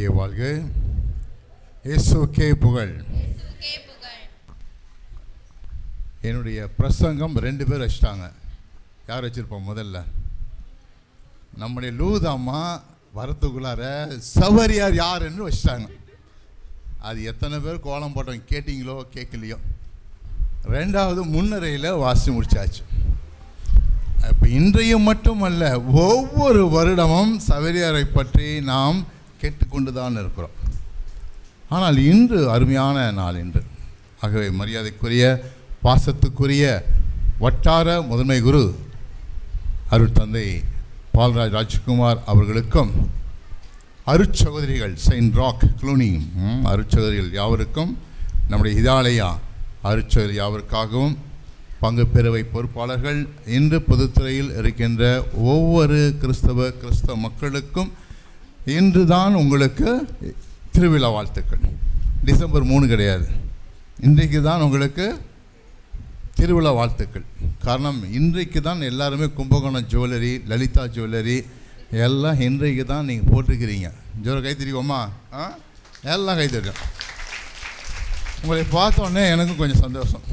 மரியே வாழ்க. இயேசுக்கே புகழ். என்னுடைய பிரசங்கம் ரெண்டு பேர் வச்சிட்டாங்க. யார் வச்சிருப்போம் முதல்ல? நம்முடைய லூதாம்மா வரத்துக்குள்ளார சவரியார் யாருன்னு வச்சிட்டாங்க. அது எத்தனை பேர் கோலம் போட்டோம் கேட்டிங்களோ கேட்கலையோ. ரெண்டாவது முன்னரையில் வாசி முடிச்சாச்சு. இப்போ இன்றைய மட்டுமல்ல ஒவ்வொரு வருடமும் சவரியாரை பற்றி நாம் கேட்டுக்கொண்டு தான் இருக்கிறோம். ஆனால் இன்று அருமையான நாள் இன்று. ஆகவே மரியாதைக்குரிய பாசத்துக்குரிய வட்டார முதன்மை குரு அருட்தந்தை பால்ராஜ் ராஜ்குமார் அவர்களுக்கும் அருட்சகோதரிகள் செயின்ட் ராக் க்ளூனி ம், அருட்சகோதரிகள் யாவருக்கும் நம்முடைய இதாலயா அருட்சகோதரி யாவருக்காகவும் பங்கு பெறுவை பொறுப்பாளர்கள் இன்று பொதுத்துறையில் இருக்கின்ற ஒவ்வொரு கிறிஸ்தவ கிறிஸ்தவ மக்களுக்கும் இன்று தான் உங்களுக்கு திருவிழா வாழ்த்துக்கள். டிசம்பர் மூணு கிடையாது. இன்றைக்கு தான் உங்களுக்கு திருவிழா வாழ்த்துக்கள். காரணம் இன்றைக்கு தான் எல்லாருமே கும்பகோணம் ஜுவல்லரி லலிதா ஜுவல்லரி எல்லாம் இன்றைக்கு தான் நீங்கள் போட்டிருக்கிறீங்க. ஜோர கை தெரியுமா ஆ? எல்லாம் கை தெரியும். உங்களை பார்த்தோன்னே எனக்கும் கொஞ்சம் சந்தோஷம்.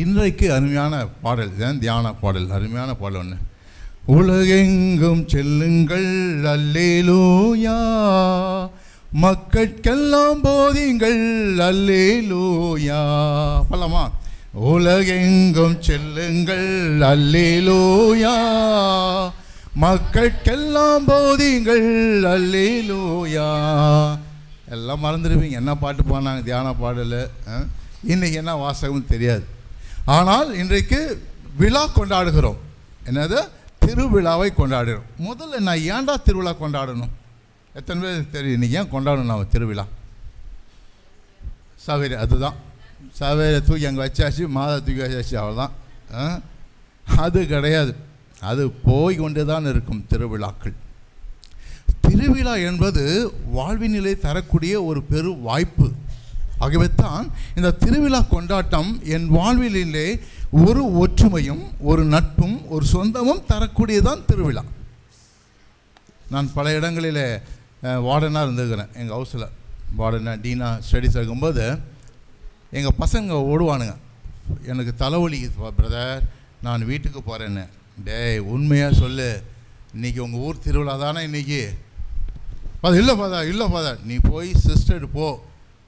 இன்றைக்கு அருமையான பாடல் தான் தியான பாடல் அருமையான பாடல் ஒன்று உலகெங்கும் செல்லுங்கள் அல்லேலூயா. மக்கட்கெல்லாம் போதிங்கள் அல்லேலூயா. பல்லமா உலகெங்கும் செல்லுங்கள் அல்லேலூயா. மக்கட்கெல்லாம் போதிங்கள் அல்லேலூயா. எல்லாம் மறந்துடுவீங்க. என்ன பாட்டு பாடினாங்க? தியான பாடல் இன்றைக்கி என்ன வாசகம்னு தெரியாது. ஆனால் இன்றைக்கு விழா கொண்டாடுகிறோம். என்னது? திருவிழாவை கொண்டாடுறோம் முதல்ல நான் ஏன்டா திருவிழா கொண்டாடணும்? எத்தனை பேர் தெரியும்? இன்னைக்கு ஏன் கொண்டாடணும் நான் திருவிழா? சவேரி அதுதான். சவேரி தூக்கி அங்கே வச்சாச்சு மாதா தூக்கி வச்சாச்சு அவ்வளோதான் ஆ? அது கிடையாது. அது போய் கொண்டு தான் இருக்கும் திருவிழாக்கள். திருவிழா என்பது வாழ்வினிலே தரக்கூடிய ஒரு பெரு வாய்ப்பு. ஆகவே தான் இந்த திருவிழா கொண்டாட்டம் என் வாழ்விலே ஒரு ஒற்றுமையும் ஒரு நட்பும் ஒரு சொந்தமும் தரக்கூடியதான் திருவிழா. நான் பல இடங்களில் வார்டனாக இருந்துக்கிறேன் எங்கள் ஹவுஸில் வார்டனாக டீனா ஸ்டடீஸ் இருக்கும்போது எங்கள் பசங்க ஓடுவானுங்க. எனக்கு தலைவலி பிரதர் நான் வீட்டுக்கு போகிறேன்னு டேய் உண்மையாக சொல்லு. இன்றைக்கி உங்கள் ஊர் திருவிழா தானே இன்றைக்கி அது இல்லை பாதா இல்லை பாதா நீ போய் சிஸ்டர் போ.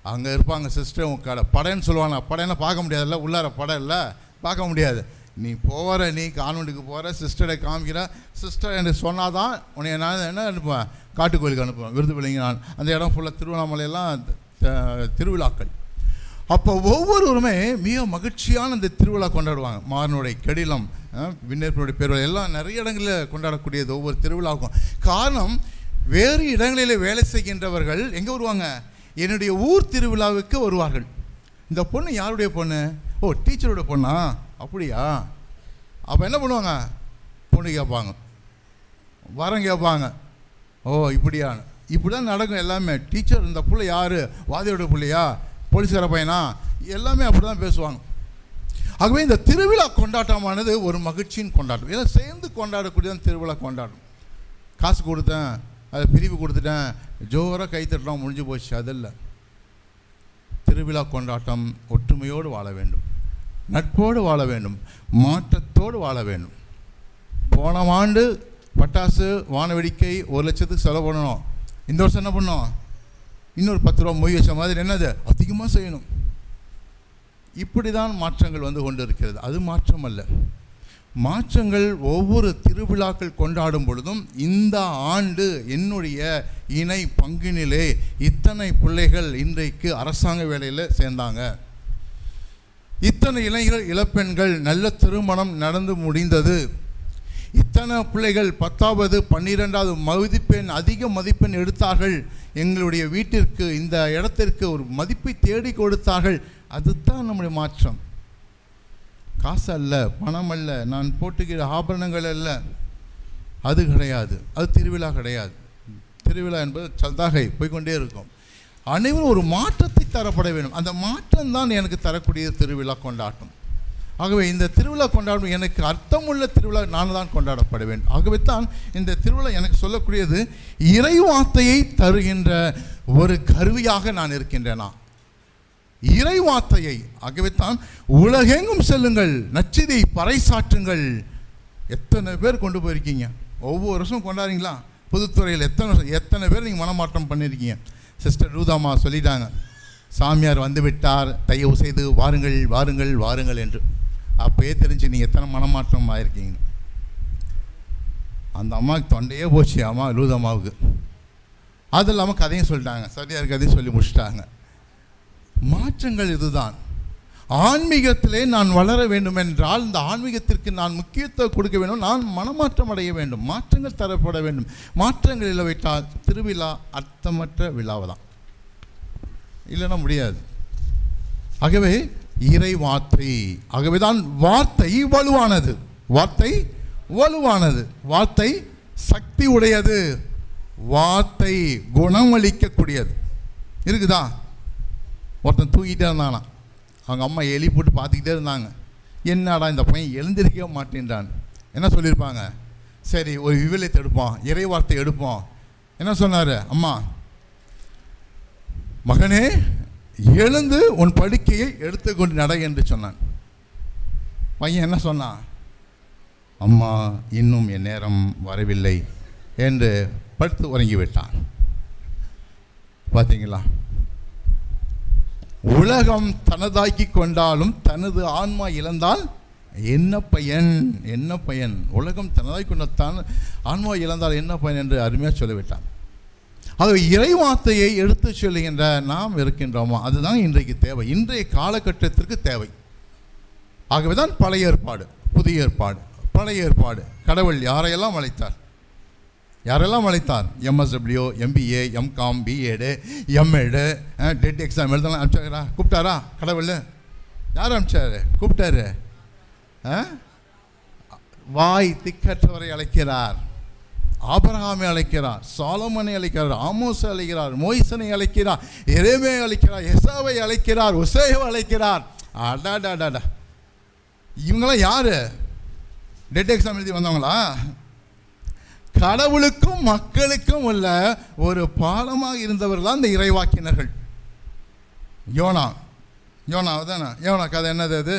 அங்கே இருப்பாங்க சிஸ்டர் உங்கள் கடை. படைன்னு சொல்லுவாங்க படையெல்லாம் பார்க்க முடியாதுல்ல? உள்ளார படம் இல்லை? பார்க்க முடியாது. நீ போகிற நீ கான்வெண்ட்டுக்கு போகிற சிஸ்டரை காமிக்கிற சிஸ்டர் என்று சொன்னால் தான் உன்னை நான் என்ன அனுப்புவேன்? காட்டுக்கோயிலுக்கு அனுப்புவேன் விருது பிள்ளைங்க நான் அந்த இடம் ஃபுல்லாக திருவண்ணாமலையெல்லாம் திருவிழாக்கள். அப்போ ஒவ்வொருவருமே மிக மகிழ்ச்சியான இந்த திருவிழா கொண்டாடுவாங்க. மாறனுடைய கடிலம் விண்ணேற்பனுடைய பேர்வழி எல்லாம் நிறைய இடங்களில் கொண்டாடக்கூடியது ஒவ்வொரு திருவிழாவுக்கும். காரணம் வேறு இடங்களில் வேலை செய்கின்றவர்கள் எங்கே வருவாங்க? என்னுடைய ஊர் திருவிழாவுக்கு வருவார்கள். இந்த பொண்ணு யாருடைய பொண்ணு? ஓ டீச்சரோட பொண்ணா? அப்படியா? அப்போ என்ன பண்ணுவாங்க? பொண்ணு கேட்பாங்க. வரம் கேட்பாங்க. ஓ இப்படியான்னு இப்படி தான் நடக்கும் எல்லாமே. டீச்சர் இந்த பிள்ளை யார்? வாதியோட பிள்ளையா? போலீஸ்கார பையனா? எல்லாமே அப்படி தான் பேசுவாங்க. ஆகவே இந்த திருவிழா கொண்டாட்டமானது ஒரு மகிழ்ச்சியின் கொண்டாட்டம். ஏன்னா சேர்ந்து கொண்டாடக்கூடியதான் திருவிழா கொண்டாட்டம். காசு கொடுத்தேன் அதை பிரிவு கொடுத்துட்டேன். ஜோராக கை தட்டலாம் முடிஞ்சு போச்சு அதில்ல திருவிழா கொண்டாட்டம் ஒற்றுமையோடு வாழ வேண்டும். நட்போடு வாழ வேண்டும் மாற்றத்தோடு வாழ வேண்டும். போன ஆண்டு பட்டாசு வானவெடிக்கை ஒரு லட்சத்துக்கு செலவு பண்ணணும். இந்த வருஷம் என்ன பண்ணோம் இன்னொரு பத்து ரூபா மொய் வச்ச மாதிரி என்னது? அதிகமாக செய்யணும். இப்படி தான் மாற்றங்கள் வந்து கொண்டு இருக்கிறது அது மாற்றம் அல்ல மாற்றங்கள் ஒவ்வொரு திருவிழாக்கள் கொண்டாடும் பொழுதும் இந்த ஆண்டு என்னுடைய இணை பங்கினிலே இத்தனை பிள்ளைகள் இன்றைக்கு அரசாங்க வேலையில் சேர்ந்தாங்க. இத்தனை இளைஞர்கள் இளப்பெண்கள் நல்ல திருமணம் நடந்து முடிந்தது. இத்தனை பிள்ளைகள் பத்தாவது பன்னிரெண்டாவது மதிப்பெண் அதிக மதிப்பெண் எடுத்தார்கள். எங்களுடைய வீட்டிற்கு இந்த இடத்திற்கு ஒரு மதிப்பை தேடி கொடுத்தார்கள். அதுதான் நம்முடைய மாற்றம். காசு அல்ல பணம் அல்ல நான் போட்டுக்கிற ஆபரணங்கள் அல்ல. அது கிடையாது. அது திருவிழா கிடையாது. திருவிழா என்பது சல்தாகை போய்க்கொண்டே இருக்கும். அனைவரும் ஒரு மாற்றத்தை தரப்பட வேண்டும். அந்த மாற்றம் தான் எனக்கு தரக்கூடிய திருவிழா கொண்டாட்டம். ஆகவே இந்த திருவிழா கொண்டாடும் எனக்கு அர்த்தமுள்ள திருவிழா நான் தான் கொண்டாடப்பட வேண்டும். ஆகவே தான் இந்த திருவிழா எனக்கு சொல்லக்கூடியது இறைவார்த்தையை தருகின்ற ஒரு கருவியாக நான் இருக்கின்றேனா? இறைவார்த்தையை. ஆகவே தான் உலகெங்கும் செல்லுங்கள் நச்சிதை பறைசாற்றுங்கள். எத்தனை பேர் கொண்டு போயிருக்கீங்க? ஒவ்வொரு வருஷம் கொண்டாடுறீங்களா? புதுத்துறையில் எத்தனை எத்தனை பேர் நீங்கள் மனமாற்றம் பண்ணியிருக்கீங்க? சிஸ்டர் ரூதாமா சொல்லிட்டாங்க. சாமியார் வந்து விட்டார் தயவு செய்து வாருங்கள் வாருங்கள் வாருங்கள் என்று. அப்போயே தெரிஞ்சு நீங்கள் எத்தனை மனமாற்றம் ஆயிருக்கீங்க அந்த அம்மாவுக்கு தொண்டையே போச்சு அம்மா லூதம்மாவுக்கு அது இல்லாமல் கதையும் சொல்லிட்டாங்க. சரியாக கதையும் சொல்லி முடிச்சிட்டாங்க. மாற்றங்கள் இதுதான். ஆன்மீகத்திலே நான் வளர வேண்டும் என்றால் இந்த ஆன்மீகத்திற்கு நான் முக்கியத்துவம் கொடுக்க வேண்டும். நான் மனமாற்றம் அடைய வேண்டும். மாற்றங்கள் தரப்பட வேண்டும். மாற்றங்கள் இல்லைவிட்டால் திருவிழா அர்த்தமற்ற விழாவை தான் இல்லைன்னா முடியாது. ஆகவே இறை வார்த்தை ஆகவேதான் வார்த்தை வலுவானது. வார்த்தை வலுவானது. வார்த்தை சக்தி உடையது வார்த்தை குணமளிக்கக்கூடியது. இருக்குதா? ஒருத்தன் தூங்கிட்டே இருந்தானா? அவங்க அம்மா எலி போட்டு பார்த்துக்கிட்டே இருந்தாங்க. என்னடா இந்த பையன் எழுந்திருக்கவே மாட்டேன்றான். என்ன சொல்லியிருப்பாங்க? சரி ஒரு விவிலியத்தை எடுப்போம் இறை வார்த்தை எடுப்போம். என்ன சொன்னார்? அம்மா மகனே எழுந்து உன் படுக்கையை எடுத்துக்கொண்டு நட என்று சொன்னான். பையன் என்ன சொன்னான்? அம்மா இன்னும் என் நேரம் வரவில்லை என்று படுத்து உறங்கி விட்டான் பார்த்தீங்களா உலகம் தனதாக்கி கொண்டாலும் தனது ஆன்மா இழந்தால் என்ன பயன்? என்ன பயன்? உலகம் தனதாக்கி கொண்ட தான் ஆன்மா இழந்தால் என்ன பயன் என்று அருமையாக சொல்லிவிட்டான். அது இறைவார்த்தையை எடுத்து சொல்லுகின்ற நாம் இருக்கின்றோமா? அதுதான் இன்றைக்கு தேவை. இன்றைய காலகட்டத்திற்கு தேவை. ஆகவே தான் பழைய ஏற்பாடு புதிய ஏற்பாடு பழைய ஏற்பாடு. கடவுள் யாரையெல்லாம் அழைத்தார்? யாரெல்லாம் அழைத்தார்? MSW MBA MCom BEd MEd TET exam எழுதலாம் அனுப்பிச்சாரா? கூப்பிட்டாரா? கடவுள். யார் அனுப்பிச்சாரு? கூப்பிட்டாரு. ஆ? வாய் திக்கற்றவரை அழைக்கிறார். ஆபரகாமை அழைக்கிறார் சாலமனை அழைக்கிறார் ஆமோஸை அழைக்கிறார் மோய்சனை அழைக்கிறார் எரேமே அழைக்கிறார் எசாவை அழைக்கிறார் உசேவை அழைக்கிறார். அடாடாடாடா. இவங்களாம் யார்? டெட் எக்ஸாம் எழுதி வந்தவங்களா? கடவுளுக்கும் மக்களுக்கும் உள்ள ஒரு பாலமாக இருந்தவர் தான் இந்த இறைவாக்கினர்கள். யோனா யோனா தானே யோனா கதை என்னது அது?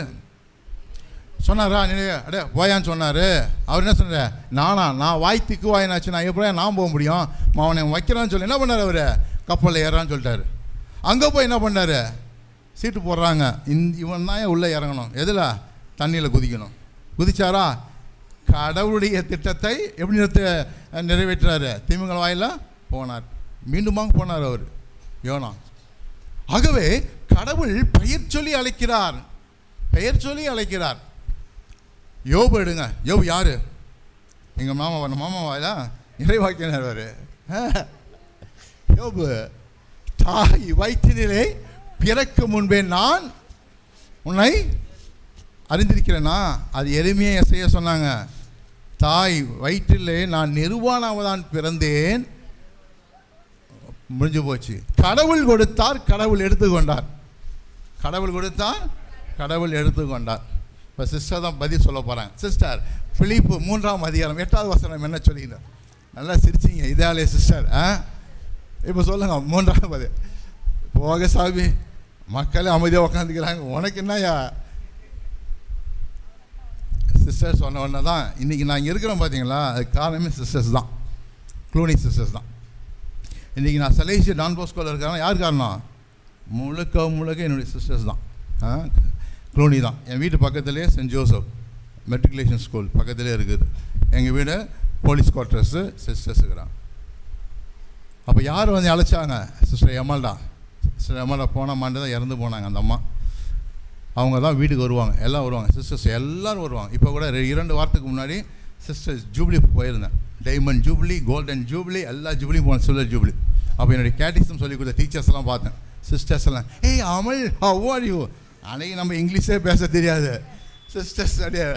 சொன்னாரா? நீ அடே போயான்னு சொன்னார். அவர் என்ன சொன்னார்? நானா நான் வாய் திக்கு வாயினாச்சு நான் எப்படியா நான் போக முடியும்? அவனை வைக்கிறான்னு சொல்லி என்ன பண்ணார் அவர்? கப்பலில் ஏறான்னு சொல்லிட்டாரு. அங்கே போய் என்ன பண்ணார்? சீட்டு போடுறாங்க. இந் இவன் தான் உள்ளே இறங்கணும்? எதில்? தண்ணியில் குதிக்கணும். குதிச்சாரா? கடவுளுடைய திட்டத்தை எப்படி நிறுத்த நிறைவேற்றுறாரு? திமுக வாயில? போனார். மீண்டுமாக போனார் அவர். யோனா. ஆகவே கடவுள் பெயர் சொல்லி அழைக்கிறார். பெயர் சொல்லி அழைக்கிறார். யோபு எடுங்க. யோபு யார்? எங்கள் மாமா நம்ம மாமா வாயிலா? நிறைவாக்கினார் அவர். யோபு தாய் வயிற்றினிலே பிறக்கு முன்பே நான் உன்னை அறிந்திருக்கிறேன்னா அது எளிமையாக எசைய சொன்னாங்க. தாய் வயிற்றிலே நான் நிர்வாணாவதான் பிறந்தேன். முடிஞ்சு போச்சு. கடவுள் கொடுத்தார் கடவுள் எடுத்துக்கொண்டார். கடவுள் கொடுத்தார் கடவுள் எடுத்துக்கொண்டார். இப்போ சிஸ்டர் தான் பதில் சொல்ல போகிறாங்க சிஸ்டர் பிலிப்பு மூன்றாம் அதிகாரம் எட்டாவது வசனம் என்ன சொல்லிங்க நல்லா சிரிச்சிங்க. இதாலே சிஸ்டர் ஆ? இப்போ சொல்லுங்க மூன்றாம் பதில். போக சாமி மக்களே அமைதியாக உட்காந்துக்கிறாங்க உனக்கு என்னையா சிஸ்டர் சொன்ன உடனே தான் இன்றைக்கி நான் இங்கே இருக்கிறோம் பார்த்தீங்களா அது காரணமே சிஸ்டர்ஸ் தான். க்ளூனி சிஸ்டர்ஸ் தான். இன்றைக்கி நான் சலேசி டான் போஸ்கோவில் இருக்கிறேன். யார் காரணம்? முழுக்க முழுக்க என்னுடைய சிஸ்டர்ஸ் தான். ஆ க்ளூனி தான். என் வீட்டு பக்கத்துலேயே சென்ட் ஜோசப் மெட்ரிகுலேஷன் ஸ்கூல் பக்கத்துலேயே இருக்குது. எங்கள் வீடு போலீஸ் குவார்ட்டர்ஸு சிஸ்டர்ஸ் அப்போ யார் வந்து அழைச்சாங்க? சிஸ்டர் எமல்டா சிஸ்டர் எமல்டா போன மாண்டு தான் இறந்து போனாங்க அந்த அம்மா. அவங்க தான் வீட்டுக்கு வருவாங்க. எல்லாம் வருவாங்க. சிஸ்டர்ஸ் எல்லோரும் வருவாங்க. இப்போ கூட ரெ- இரண்டு வாரத்துக்கு முன்னாடி சிஸ்டர்ஸ் ஜூப்ளி போயிருந்தேன். டைமண்ட் ஜூப்ளி கோல்டன் ஜூப்ளி எல்லா ஜூப்ளியும் போனேன். சில்வர் ஜூப்ளி அப்போ என்னுடைய கேட்டிசம் சொல்லி கொடுத்த டீச்சர்ஸ்லாம் பார்த்தேன். சிஸ்டர்ஸ் எல்லாம் ஏய் அமல் அவ்வார் யூ அன்னைக்கு நம்ம இங்கிலீஷே பேச தெரியாது. சிஸ்டர்ஸ் அப்படியே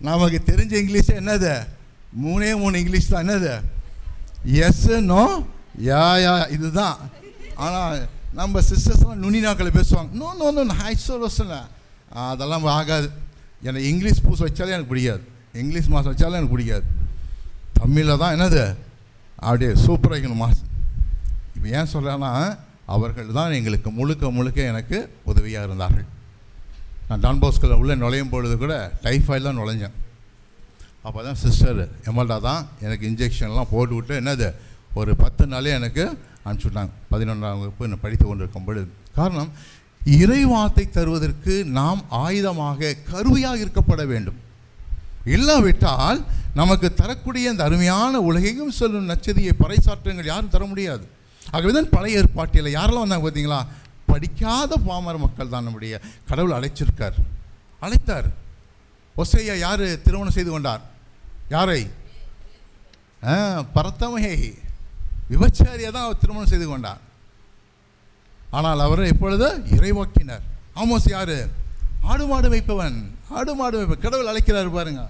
நமக்கு தெரிஞ்ச இங்கிலீஷே என்னது? மூணே மூணு இங்கிலீஷ் தான். என்னது? எஸ் நோ யா யா இதுதான். ஆனால் நம்ம சிஸ்டர்ஸ்லாம் நுனி நாக்களை பேசுவாங்க. நோ நோ நோ ஹை சொல்ல சொல்ல அதெல்லாம் ஆகாது. எனக்கு இங்கிலீஷ் பூஸ் வச்சாலே எனக்கு பிடிக்காது. இங்கிலீஷ் மாதம் வச்சாலும் எனக்கு பிடிக்காது. தமிழில் தான் என்னது? அப்படியே சூப்பராக வைக்கணும் மாதம் இப்போ ஏன் சொல்கிறேன்னா அவர்கள் தான் எங்களுக்கு முழுக்க முழுக்க எனக்கு உதவியாக இருந்தார்கள். நான் டான் போஸ்கில் உள்ளே நுழையும் பொழுது கூட டைஃபாய்டு தான் நுழைஞ்சேன். அப்போ தான் சிஸ்டர் எமல்டா தான் எனக்கு இன்ஜெக்ஷன்லாம் போட்டு விட்டு என்னது ஒரு பத்து நாளே எனக்கு அனுப்பிச்சுட்டாங்க. பதினொன்றாம் வகுப்பு நான் படித்து கொண்டிருக்கும் பொழுது. காரணம் இறைவார்த்தை தருவதற்கு நாம் ஆயுதமாக கருவியாக இருக்கப்பட வேண்டும். இல்லாவிட்டால் நமக்கு தரக்கூடிய அந்த அருமையான உலகெங்கும் சொல்லும் நச்சதியை பறைசாற்றங்கள் யாரும் தர முடியாது. ஆகவே தான் பழைய ஏற்பாட்டில் யாரெல்லாம் வந்தாங்க பார்த்தீங்களா? படிக்காத பாமர மக்கள் தான் நம்முடைய கடவுள் அழைச்சிருக்கார். அழைத்தார். ஒசையா யார் திருமணம் செய்து கொண்டார்? யாரை? ஆ, பரத்தமையை விபச்சாரியை தான் அவர் திருமணம் செய்து கொண்டார். ஆனால் அவர் இப்பொழுது இறைவாக்கினர். ஆமோஸ் யார்? ஆடு மாடு வைப்பவன் ஆடு மாடு வைப்பவன் கடவுள் அழைக்கிறார் பாருங்க.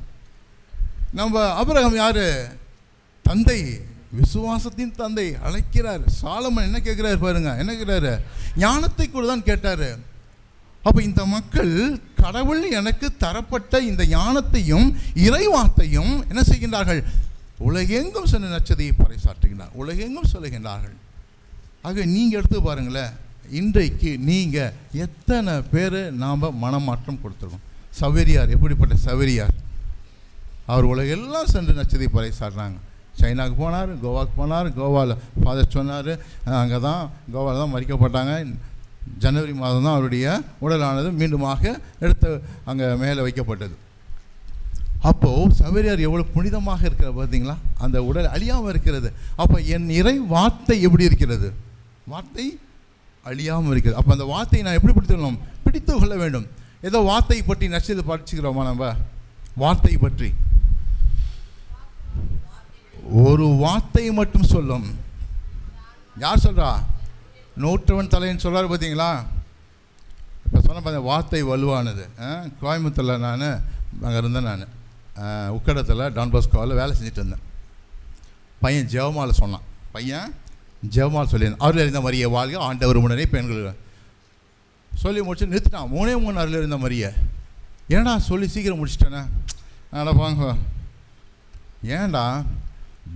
நம்ம அபரகம் யார்? தந்தை விசுவாசத்தின் தந்தை அழைக்கிறார். சாலமன் என்ன கேட்குறாரு பாருங்க என்ன கேட்குறாரு? ஞானத்தை கூட தான் கேட்டார். அப்போ இந்த மக்கள் கடவுள் எனக்கு தரப்பட்ட இந்த ஞானத்தையும் இறைவாத்தையும் என்ன செய்கின்றார்கள்? உலகெங்கும் சென்று நச்சதையை பறைசாற்றுகிறார் உலகெங்கும் சொல்லுகின்றார்கள். ஆக நீங்கள் எடுத்து பாருங்களேன் இன்றைக்கு நீங்கள் எத்தனை பேர் நாம் மனமாற்றம் கொடுத்துருக்கோம். சவேரியார் எப்படிப்பட்ட சவேரியார்? அவர் உலகெல்லாம் சென்று நச்சதி பறைசாடுறாங்க சைனாவுக்கு போனார் கோவாக்கு போனார் கோவாவில் ஃபாதர் சொன்னார் அங்கே தான் கோவாவில் தான் மறிக்கப்பட்டாங்க. ஜனவரி மாதம் தான் அவருடைய உடலானது மீண்டுமாக எடுத்து அங்கே மேலே வைக்கப்பட்டது. அப்போது சவேரியார் எவ்வளோ புனிதமாக இருக்கிற பார்த்தீங்களா? அந்த உடல் அழியாமல் இருக்கிறது. அப்போ என் இறை வார்த்தை எப்படி இருக்கிறது? வார்த்தை அழியாமல் இருக்கிறது. அப்போ அந்த வார்த்தையை நான் எப்படி பிடித்துக்கணும் பிடித்து கொள்ள வேண்டும். ஏதோ வார்த்தை பற்றி நச்சது படிச்சுக்கிறோமா நம்ம? வார்த்தை பற்றி. ஒரு வார்த்தை மட்டும் சொல்லும். யார் சொல்கிறா நூற்றவன் தலைன்னு சொல்கிறார் பார்த்தீங்களா? இப்போ சொன்ன பார்த்தேன் வார்த்தை வலுவானது. ஆ, கோயம்புத்தூரில் நான் அங்கே இருந்தேன் நான். உக்கடத்தில் டான் பாஸ்கோவில் வேலை செஞ்சுட்டு இருந்தேன். பையன் ஜெவமால சொன்னான். பையன் ஜெவமால் சொல்லியிருந்தான். அருள் இருந்த மரிய வாழ்க ஆண்டவர் முன்னரே பெண்கள். சொல்லி முடிச்சு நிறுத்திட்டான். மூணே மூணு அருள் இருந்த மரிய. ஏன்டா சொல்லி சீக்கிரம் முடிச்சிட்டேனே? அட பாங்க. ஏன்டா?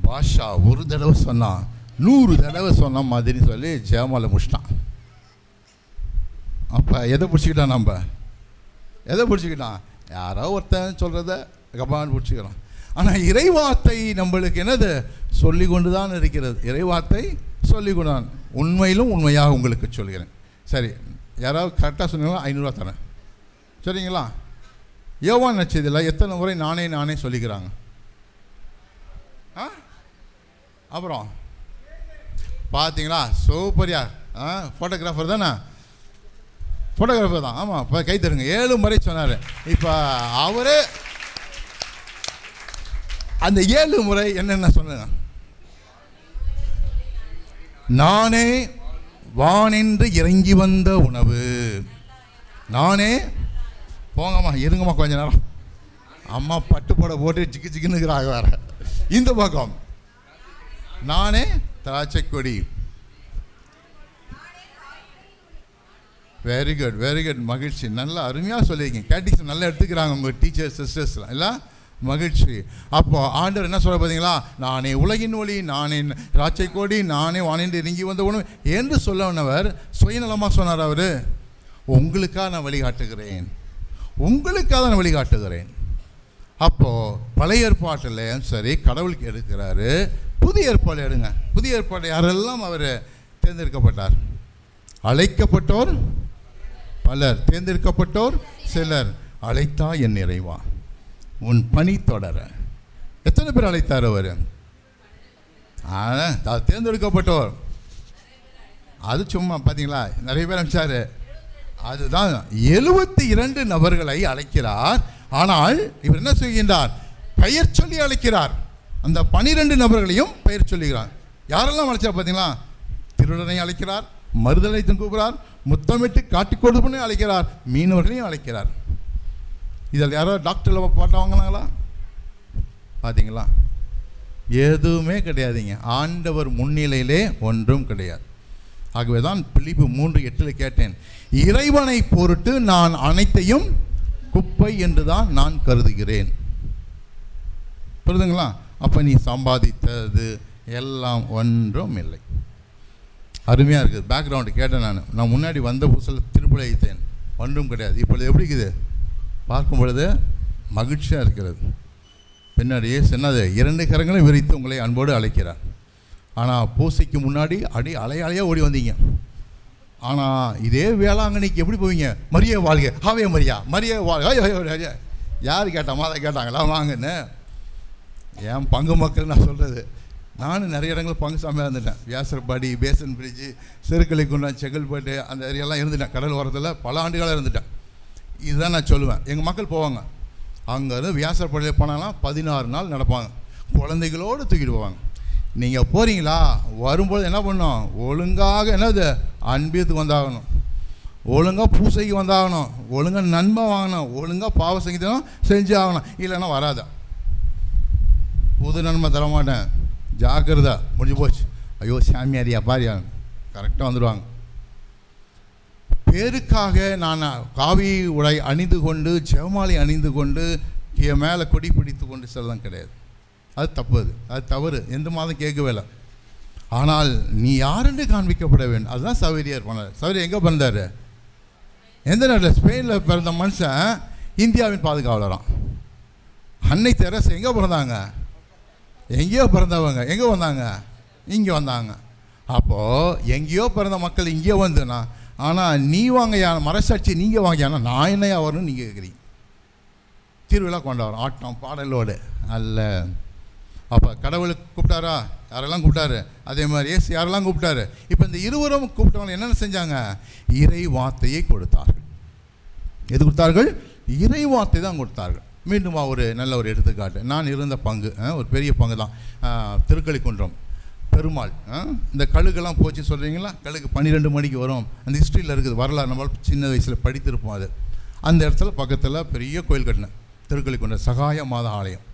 பாஷா ஒரு தடவை சொன்னான். நூறு தடவை சொன்ன மாதிரி சொல்லி ஜெயமாலை முடிச்சிட்டான். அப்போ எதை பிடிச்சிக்கிட்டான் நம்ம? எதை பிடிச்சிக்கிட்டான்? யாரோ ஒருத்தன் சொல்கிறத கபான் பிடிச்சிக்கிறோம் ஆனால் இறைவார்த்தை நம்மளுக்கு என்னது? சொல்லி கொண்டு தான் இருக்கிறது. இறைவார்த்தை சொல்லி கொண்டு தான் உண்மையிலும் உண்மையாக உங்களுக்கு சொல்கிறேன். சரி யாராவது கரெக்டாக சொன்னீங்களா? ஐநூறுரூவா தரேன். சரிங்களா? யோவான் நச்சதில் எத்தனை முறை நானே நானே சொல்லிக்கிறாங்க? ஆ? அப்புறம்? பார்த்தீங்களா சூப்பரியா. ஆ ஃபோட்டோகிராஃபர் தானே? ஃபோட்டோகிராஃபர் தான். ஆமாம் இப்போ கை தருங்க. ஏழு முறை சொன்னார். இப்போ அவரே அந்த ஏழு முறை என்னென்ன சொன்ன நானே வானின்று இறங்கி வந்த உணவு. நானே போங்கம்மா இருங்கம்மா கொஞ்ச நேரம். அம்மா பட்டு போட்டு ஜிக்கு ஜிக்குன்னுக்கிறாங்க வேற. இந்த பக்கம். நானே திராட்சை கொடி. வெரி குட் வெரி குட் மகிழ்ச்சி. நல்லா அருமையாக சொல்லியிருக்கீங்க. கேட்டிக்ஸ் நல்லா எடுத்துக்கிறாங்க உங்கள் டீச்சர்ஸ் சிஸ்டர்ஸ்லாம் இல்லை? மகிழ்ச்சி. அப்போ ஆண்டவர் என்ன சொல்ல பார்த்தீங்களா நானே உலகின் ஒளி நானே ராட்சை கோடி நானே வானின்று இறங்கி வந்த என்று சொல்லவனவர் சுயநலமாக சொன்னார் அவர். உங்களுக்காக நான் வழிகாட்டுகிறேன். உங்களுக்காக நான் வழிகாட்டுகிறேன். அப்போது பழைய ஏற்பாட்டில் சரி கடவுளுக்கு எடுக்கிறாரு. புதிய ஏற்பாடு எடுங்க. புதிய ஏற்பாடு யாரெல்லாம் அவர் தேர்ந்தெடுக்கப்பட்டார்? அழைக்கப்பட்டோர்? பலர். தேர்ந்தெடுக்கப்பட்டோர்? சிலர். அழைத்தா என் நிறைவா? உன் பணி தொடர. எத்தனை பேர் அழைத்தார் அவர்? ஆ, தேர்ந்தெடுக்கப்பட்டோர். அது சும்மா பார்த்தீங்களா நிறைய பேர் அனுப்பிச்சாரு. அதுதான் எழுபத்தி இரண்டு நபர்களை அழைக்கிறார். ஆனால் இவர் என்ன செய்கின்றார் பெயர் சொல்லி அழைக்கிறார். அந்த பனிரெண்டு நபர்களையும் பெயர் சொல்லுகிறார். யாரெல்லாம் அழைச்சா பார்த்தீங்களா திருடனை அழைக்கிறார் மறுதலை கூப்பிடுறார் முத்தமிட்டு காட்டிக் கொடுப்பனை அழைக்கிறார் மீனவர்களையும் அழைக்கிறார். இதில் யாரோ டாக்டரில் பாட்டை வாங்கினாங்களா? பார்த்தீங்களா எதுவுமே கிடையாதுங்க. ஆண்டவர் முன்னிலையிலே ஒன்றும் கிடையாது. ஆகவே தான் பிலிப்பு மூன்று எட்டில் கேட்டேன் இறைவனை பொருட்டு நான் அனைத்தையும் குப்பை என்று தான் நான் கருதுகிறேன். புரிதுங்களா? அப்போ நீ சம்பாதித்தது எல்லாம் ஒன்றும் இல்லை. அருமையாக இருக்குது. பேக்ரவுண்டு கேட்டேன் நான். நான் முன்னாடி வந்த புதுசில் திருப்பி வைத்தேன் ஒன்றும் கிடையாது. இப்பொழுது எப்படி இருக்குது? பார்க்கும் பொழுது மகிழ்ச்சியாக இருக்கிறது பின்னாடியே சொன்னது இரண்டு கரங்களும் விரித்து உங்களை அன்போடு அழைக்கிறார். ஆனால் பூசைக்கு முன்னாடி அடி அலையாலையாக ஓடி வந்தீங்க. ஆனால் இதே வேளாங்கண்ணிக்கு எப்படி போவீங்க? மரிய வாழ்க. ஹாவே மரியா. மரிய வாழ்க. யார் கேட்டா? மாதா கேட்டாங்களா? வாங்கன்னு. ஏன் பங்கு மக்கள் நான் சொல்கிறது நானும் நிறைய இடங்கள் பங்கு சாமியாக இருந்துட்டேன். வியாசர்பாடி பேசன் பிரிட்ஜு செருக்கலை குண்டா செங்கல்பட்டு அந்த ஏரியாலாம் இருந்துட்டேன். கடல் ஓரத்தில் பல ஆண்டுகளாக இருந்துட்டேன். இதுதான் நான் சொல்லுவேன். எங்கள் மக்கள் போவாங்க. அங்கேருந்து வியாசர்பாடியில் போனாலாம் பதினாறு நாள் நடப்பாங்க. குழந்தைகளோடு தூக்கிட்டு போவாங்க. நீங்கள் போகிறீங்களா வரும்போது என்ன பண்ணும்? ஒழுங்காக என்னது? அன்பியத்துக்கு வந்தாகணும். ஒழுங்காக பூசைக்கு வந்தாகணும். ஒழுங்காக நன்மை வாங்கணும். ஒழுங்காக பாவ சங்கீதம் செஞ்சு ஆகணும். இல்லைன்னா வராத? புது நன்மை தரமாட்டேன். ஜாக்கிரதா. முடிஞ்சு போச்சு. ஐயோ சாமியாரியா பாரியா. கரெக்டாக வந்துடுவாங்க பேருக்காக நான் காவி உடை அணிந்து கொண்டு ஜெவமாலை அணிந்து கொண்டு என் மேலே கொடி பிடித்து கொண்டு செல்லம் கிடையாது. அது தப்பு அது அது தவறு. எந்த மாதம் கேட்கவே இல்லை. ஆனால் நீ யாருன்னு காண்பிக்கப்பட வேண்டும். அதுதான் சவேரியார் பண்ணார். சௌகரியம் எங்கே பிறந்தார்? எந்த நாட்டில்? ஸ்பெயினில் பிறந்த மனுஷன் இந்தியாவின் பாதுகாவலரான் அன்னை தெரசு எங்கே பிறந்தாங்க? எங்கேயோ பிறந்தவங்க. எங்கே வந்தாங்க? இங்கே வந்தாங்க. அப்போது எங்கேயோ பிறந்த மக்கள் இங்கே வந்துன்னா ஆனால் நீ வாங்கயா மரசாட்சி நீங்கள் வாங்கியானா நான் என்னையா வரணும்னு நீங்கள் கேட்குறீங்க திருவிழா கொண்டாடுறோம். ஆட்டம் பாடலோடு அல்ல. அப்போ கடவுளுக்கு கூப்பிட்டாரா? யாரெல்லாம் கூப்பிட்டாரு? அதே மாதிரி ஏசு யாரெல்லாம் கூப்பிட்டாரு? இப்போ இந்த இருவரும் கூப்பிட்டவங்க என்னென்ன செஞ்சாங்க? இறை வார்த்தையை கொடுத்தார்கள். எது கொடுத்தார்கள்? இறை வார்த்தை தான் கொடுத்தார்கள். மீண்டும் ஒரு நல்ல ஒரு எடுத்துக்காட்டு. நான் இருந்த பங்கு ஒரு பெரிய பங்கு தான் திருக்களிக்குன்றம் பெருமாள் இந்த கழுகெல்லாம் போச்சு சொல்கிறீங்களா கழுகு பன்னிரெண்டு மணிக்கு வரும். அந்த ஹிஸ்ட்ரியில் இருக்குது வரலாறு. நம்மளால் சின்ன வயசில் படித்திருப்போம் அது. அந்த இடத்துல பக்கத்தில் பெரிய கோயில் கட்டினேன் கொண்ட சகாய மாத ஆலயம்.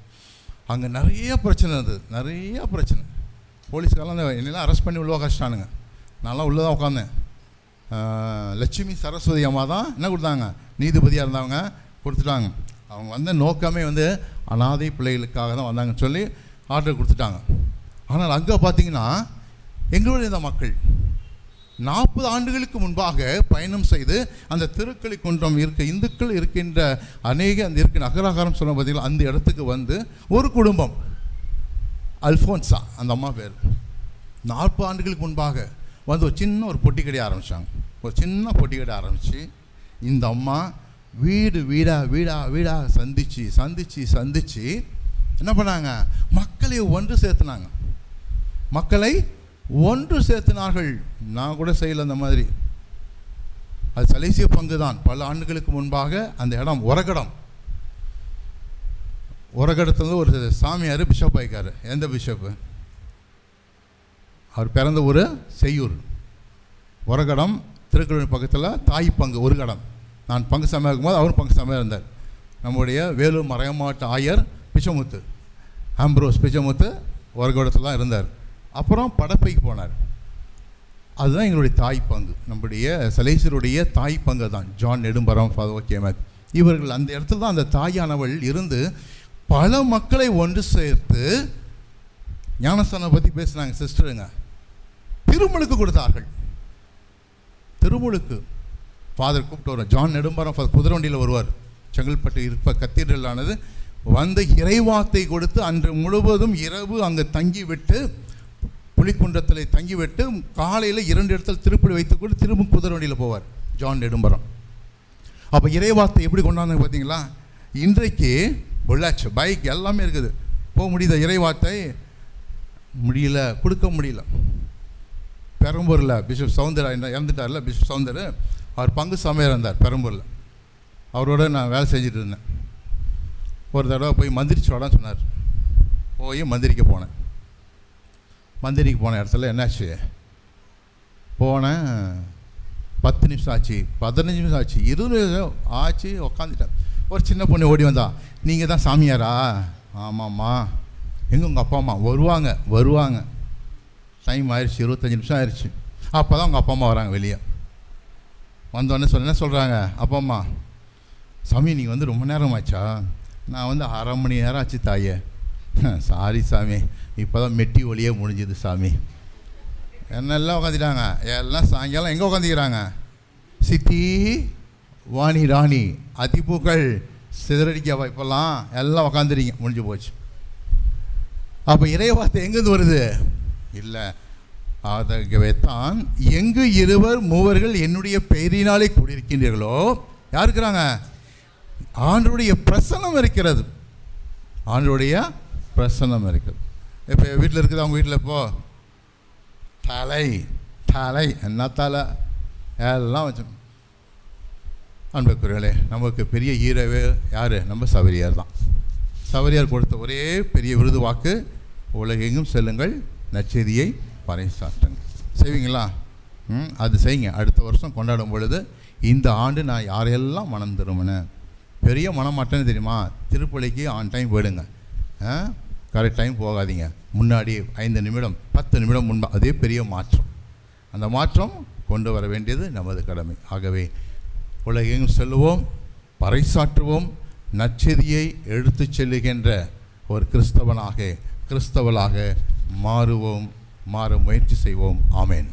அங்கே நிறைய பிரச்சனை இருந்தது. நிறைய பிரச்சனை. போலீஸ்காரெலாம் என்னெல்லாம் அரெஸ்ட் பண்ணி உள்ள கஷ்டானுங்க. நான்லாம் உள்ளே தான் உட்காந்தேன் லட்சுமி சரஸ்வதி அம்மா தான் என்ன கொடுத்தாங்க? நீதிபதியாக இருந்தவங்க கொடுத்துட்டாங்க. அவங்க வந்த நோக்கமே வந்து அனாதை பிள்ளைகளுக்காக தான் வந்தாங்கன்னு சொல்லி ஆர்டர் கொடுத்துட்டாங்க. ஆனால் அங்கே பார்த்தீங்கன்னா எங்களுடைய இந்த மக்கள் நாற்பது ஆண்டுகளுக்கு முன்பாக பயணம் செய்து அந்த திருக்களி குன்றம் இருக்க இந்துக்கள் இருக்கின்ற அநேக அந்த இருக்க நகராகாரம் சொன்ன பார்த்தீங்களா அந்த இடத்துக்கு வந்து ஒரு குடும்பம் அல்ஃபோன்ஸா அந்த அம்மா பேர். நாற்பது ஆண்டுகளுக்கு முன்பாக வந்து ஒரு சின்ன ஒரு பொட்டி கடை ஆரம்பித்தாங்க ஒரு சின்ன பொட்டி கடை ஆரம்பித்து இந்த அம்மா வீடு வீடாக வீடா வீடாக சந்திச்சு சந்திச்சு சந்திச்சு என்ன பண்ணாங்க? மக்களை ஒன்று சேர்த்துனாங்க. மக்களை ஒன்று சேர்த்தினார்கள். நான் கூட செய்யல அந்த மாதிரி. அது சலேசிய பங்கு தான் பல ஆண்டுகளுக்கு முன்பாக அந்த இடம் உரகடம். உரகடத்தில் ஒரு சாமியார் பிஷப் ஆயிக்கார். எந்த பிஷப்பு அவர் பிறந்த ஊர் செய்யூர். உரகடம் திருக்குறள் பக்கத்தில் தாய் பங்கு ஒரு கடம். நான் பங்கு சமையல் இருக்கும்போது அவரும் பங்கு சமையல் இருந்தார். நம்முடைய வேலூர் மறையமாவட்ட ஆயர் பிச்சமுத்து ஆம்ப்ரோஸ் பிச்சமுத்து உரகடத்தில் தான் இருந்தார். அப்புறம் படப்பைக்கு போனார். அதுதான் எங்களுடைய தாய் பங்கு நம்முடைய சலேசருடைய தாய் பங்கு தான். ஜான் நெடும்பரம் ஃபாதோ கேமத். இவர்கள் அந்த இடத்துல தான் அந்த தாயானவள் இருந்து பல மக்களை ஒன்று சேர்த்து ஞானஸ்தானம் பற்றி பேசுனாங்க சிஸ்டருங்க. திருமுழுக்கு கொடுத்தார்கள். திருமுழுக்கு. ஃபாதர் கூப்பிட்டு வருவார் ஜான் நெடும்பரம் ஃபாதர் குதிரவண்டியில் வருவார். செங்கல்பட்டு இருப்ப கத்தீட்ரலானது வந்து இறைவாத்தை கொடுத்து அன்று முழுவதும் இரவு அங்கே தங்கிவிட்டு புலிக்குன்றத்தில் தங்கிவிட்டு காலையில் இரண்டு இடத்துல திருப்பி வைத்துக்கொண்டு திரும்ப குதிரவண்டியில் போவார். ஜான் நெடும்பரம். அப்போ இறைவார்த்தை எப்படி கொண்டாந்து பார்த்தீங்களா இன்றைக்கு பொள்ளாச்சு பைக் எல்லாமே இருக்குது. போக முடியுத இறைவார்த்தை? முடியல கொடுக்க முடியல. பெரம்பூரில் பிஷப் சவுந்தரா என்ன இறந்துட்டார்ல பிஷப் சவுந்தர். அவர் பங்கு சமையல் இருந்தார் பெரம்பூரில். அவரோட நான் வேலை செஞ்சுட்டு இருந்தேன். ஒரு தடவை போய் மந்திரிச்சு வாடான்னு சொன்னார். போய் மந்திரிக்க போனேன். மந்திரிக்கு போன இடத்துல என்னாச்சு? போனேன் பத்து நிமிஷம் ஆச்சு பதினஞ்சு நிமிஷம் ஆச்சு இருபது நிமிஷம் ஆச்சு உக்காந்துட்டேன். ஒரு சின்ன பொண்ணு ஓடி வந்தா நீங்கள் தான் சாமியாரா? ஆமாம்மா. எங்கே உங்கள் அப்பா அம்மா? வருவாங்க வருவாங்க. டைம் ஆயிடுச்சு இருபத்தஞ்சி நிமிஷம் ஆயிடுச்சு அப்போ தான் உங்கள் அப்பா அம்மா வராங்க வெளியே. வந்தோடனே சொல்ல என்ன சொல்கிறாங்க அப்பா அம்மா? சாமி நீங்கள் வந்து ரொம்ப நேரம் ஆச்சா? நான் வந்து அரை மணி நேரம் ஆச்சு தாயே. சாரி சாமி. இப்போ தான் மெட்டி ஒளியே முடிஞ்சுது சாமி. என்னெல்லாம் உட்காந்துட்டாங்க எல்லாம் சாயங்காலம் எங்கே உட்காந்துக்கிறாங்க சித்தி வாணி ராணி அதிபூக்கள் சிதறடிக்க இப்போல்லாம் எல்லாம் உட்காந்துறீங்க முடிஞ்சு போச்சு. அப்போ இறைவார்த்தை எங்கேருந்து வருது? இல்லை ஆகவே தான் எங்கு இருவர் மூவர்கள் என்னுடைய பெயரினாலே கூடியிருக்கின்றீர்களோ? யார் இருக்கிறாங்க ஆண்டருடைய பிரசன்னம் இருக்கிறது. ஆண்டருடைய பிரசன்னம் இருக்கிறது. இப்போ வீட்டில் இருக்குது அவங்க வீட்டில் போ. தலை தலை என்ன தலை? எல்லாம் வச்சு அன்புக்குரியர்களே நமக்கு பெரிய ஹீரோவே யார்? நம்ம சவரியார் தான். சவரியார் கொடுத்த ஒரே பெரிய விருது வாக்கு உலகெங்கும் செல்லுங்கள் நற்செய்தியை பறைசாற்றுங்க செய்வீங்களா? ம் அது செய்யுங்க. அடுத்த வருஷம் கொண்டாடும் பொழுது இந்த ஆண்டு நான் யாரையெல்லாம் மனம் திரும்பினேன்? பெரிய மனமாட்டேன்னு தெரியுமா? திருப்பலிக்கு ஆன் டைம் போயிடுங்க. கரெக்ட் டைம் போகாதீங்க. முன்னாடி ஐந்து நிமிடம் பத்து நிமிடம் முன்பு அதே பெரிய மாற்றம். அந்த மாற்றம் கொண்டு வர வேண்டியது நமது கடமை. ஆகவே உலகெங்கும் செல்லுவோம் பறைசாற்றுவோம் நச்செதியை எடுத்துச் செல்லுகின்ற ஒரு கிறிஸ்தவனாக கிறிஸ்தவளாக மாறுவோம் மாற முயற்சி செய்வோம். ஆமேன்.